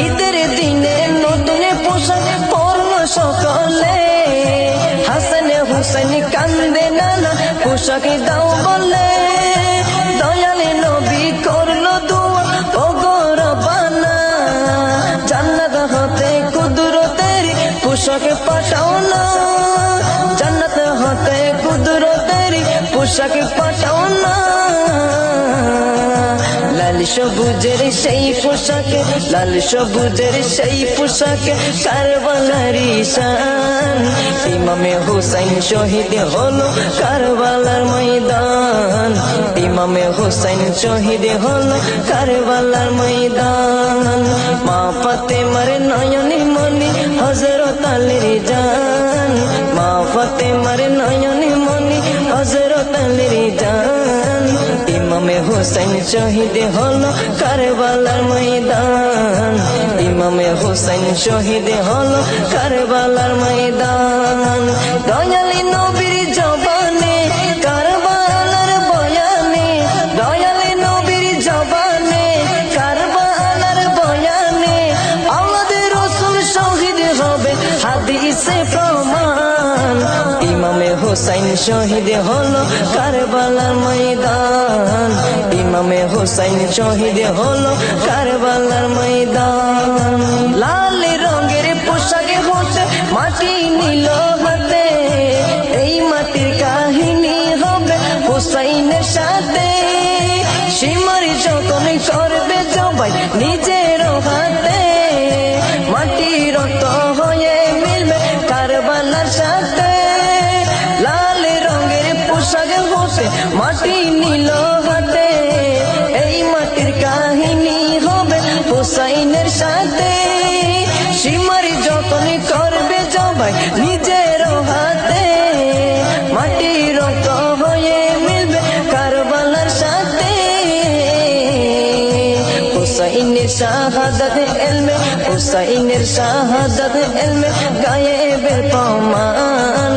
ঈদের দিনে নতুন পোশাক পরল সকলে। হাসান হুসাইন কান্দে নানা পোশাক দাও বলে। দয়ালে নবী করল দুয়া ও গৌরবানা জান্নাত হতে কুদরতের পোশাক পাঠাও না। জান্নাত হতে কুদরতের পোশাক পাঠাও না। লাল সবুজের সেই পোশাকে, লাল সবুজের সেই পোশাকে কারবালারি শান। ইমামে হুসাইন শহীদ হলো কারবালার ময়দান। ইমামে হুসাইন শহীদ হলো কারবালার ময়দান। মা ফাতেমার নয়নে মনি হজরত আলীর জান। মা ফাতেমার নয়নে হুসাইন শহীদ হলো কারবালার ময়দান। ইমামে হুসাইন শহীদ হলো কারবালার ময়দান। শহীদ হলো কারবালার ময়দান। ইমামে হুসাইন শহীদ হলো কারবালার ময়দান। লাল রঙের পোশাকে হতে মাটি নিল হাতে। এই মাটির কাহিনী হবে হুসাইনের সাথে। সীমার যখন করবে জবাই নিজের হাতে। মাটি নিল হাতে, এই মাটির কাহিনী হবে হুসাইনের সাথে। সীমার যতন করবে জবাই নিজের হাতে, মাটি রক্ত হয়ে মিলবে কারবালার সাথে। হুসাইনের শাহাদাত এলমে, হুসাইনের শাহাদাত এলমে গায়েবের প্রমাণ।